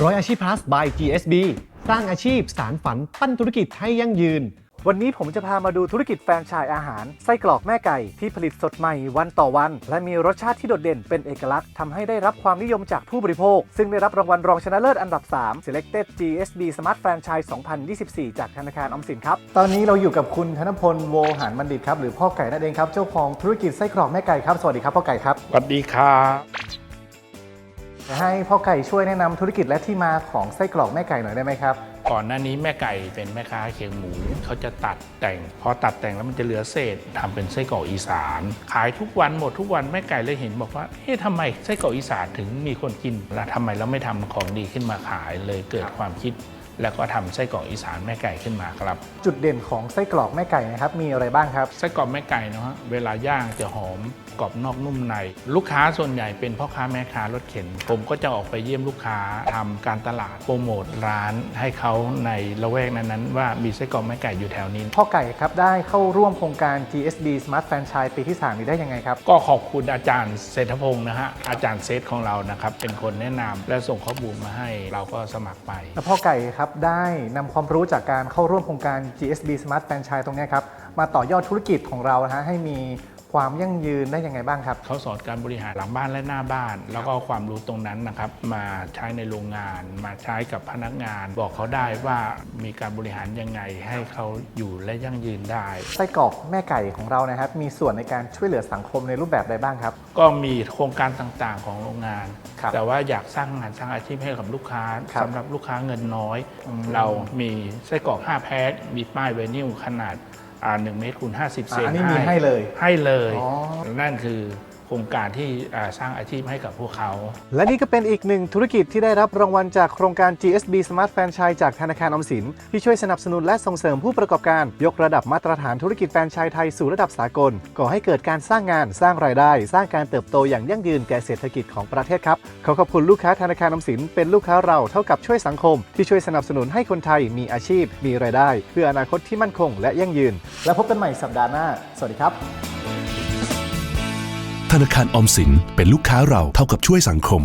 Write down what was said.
ร้อยอาชีพ plus by GSB สร้างอาชีพสารฝันปั้นธุรกิจให้ยั่งยืน วันนี้ผมจะพามาดูธุรกิจแฟรนไชส์อาหาร ไส้กรอกแม่ไก่ที่ผลิตสดใหม่วันต่อวัน และมีรสชาติที่โดดเด่นเป็นเอกลักษณ์ทำให้ได้รับความนิยมจากผู้บริโภค ซึ่งได้รับรางวัลรองชนะเลิศอันดับ 3 Selected GSB Smart Franchise 2024 จากธนาคารออมสินครับ ตอนนี้เราอยู่กับคุณธนพลโวหารบัณฑิตครับหรือพ่อไก่นั่นเองครับเจ้าของธุรกิจไส้กรอกแม่ไก่ครับสวัสดีครับพ่อไก่ครับ สวัสดีครับ ให้พ่อไก่ช่วยแนะนำธุรกิจและที่มาของไส้กรอกแม่ไก่หน่อยได้ไหมครับก่อนหน้านี้แม่ไก่เป็นแม่ค้าเคียงหมูเขาจะตัดแต่ง พอตัดแต่งแล้วมันจะเหลือเศษทำเป็นไส้กรอกอีสาน ขายทุกวันหมดทุกวันแม่ไก่เลยเห็นบอกว่าเอ๊ะทำไมไส้กรอกอีสานถึงมีคนกินแล้วทำไมเราไม่ทำของดีขึ้นมาขายเลยเกิดความคิด แล้วก็ทำไส้กรอกอีสานแม่ไก่ขึ้นมาครับ จุดเด่นของไส้กรอกแม่ไก่นะครับมีอะไรบ้างครับไส้กรอกแม่ไก่เนาะฮะเวลาย่างจะหอมกรอบนอกนุ่มใน ลูกค้าส่วนใหญ่เป็นพ่อค้าแม่ค้ารถเข็น ผมก็จะออกไปเยี่ยมลูกค้าทำการตลาดโปรโมทร้านให้เขาในละแวกนั้นๆว่ามีไส้กรอกแม่ไก่อยู่แถวนี้พ่อไก่ครับได้เข้าร่วมโครงการ GSB Smart Franchise ปีที่ 3 นี้ได้ยังไงครับ ก็ขอบคุณอาจารย์เศรษฐพงศ์นะฮะอาจารย์เซตของเรานะครับเป็นคนแนะนำและส่งข้อมูลมาให้เราก็สมัครไปแล้วพ่อไก่ครับได้นำความรู้จากการเข้าร่วมโครงการ GSB Smart Franchise ตรงนี้ครับมาต่อยอดธุรกิจของเรานะฮะให้มี ความยั่งยืนได้ยังไงบ้างครับ เขาสอนการบริหารหลังบ้านและหน้าบ้าน แล้วก็เอาความรู้ตรงนั้นนะครับ มาใช้ในโรงงาน มาใช้กับพนักงาน บอกเขาได้ว่ามีการบริหารยังไงให้เขาอยู่และยั่งยืนได้ไส้กรอกแม่ไก่ของเรานะครับ มีส่วนในการช่วยเหลือสังคมในรูปแบบใดบ้างครับ ก็มีโครงการต่างๆของโรงงาน ครับแต่ว่าอยากสร้างงานสร้างอาชีพให้กับลูกค้าครับ สำหรับลูกค้าเงินน้อยอืมเรามีไส้กรอก5แพ็คมีป้ายไวนิลขนาด อ่า1เมตรคูณ50 เซนอันนี้มีให้เลยให้เลย อ๋อ นั่นคือโครงการที่อ่าสร้างอาชีพให้กับพวกเขา และนี่ก็เป็นอีกหนึ่งธุรกิจที่ได้รับรางวัลจากโครงการ GSB Smart Franchise จากธนาคารออมสิน ที่ช่วยสนับสนุนและส่งเสริมผู้ประกอบการ ยกระดับมาตรฐานธุรกิจแฟรนไชส์ไทยสู่ระดับสากล ก่อให้เกิดการสร้างงานสร้างรายได้ สร้างการเติบโตอย่างยั่งยืนแก่เศรษฐกิจของประเทศครับ ขอขอบคุณลูกค้าธนาคารออมสินเป็นลูกค้าเราเท่ากับช่วยสังคม ที่ช่วยสนับสนุนให้คนไทยมีอาชีพ มีรายได้ เพื่ออนาคตที่มั่นคงและยั่งยืน แล้วพบกันใหม่สัปดาห์หน้า สวัสดีครับ ธนาคารออมสินเป็นลูกค้าเราเท่ากับช่วยสังคม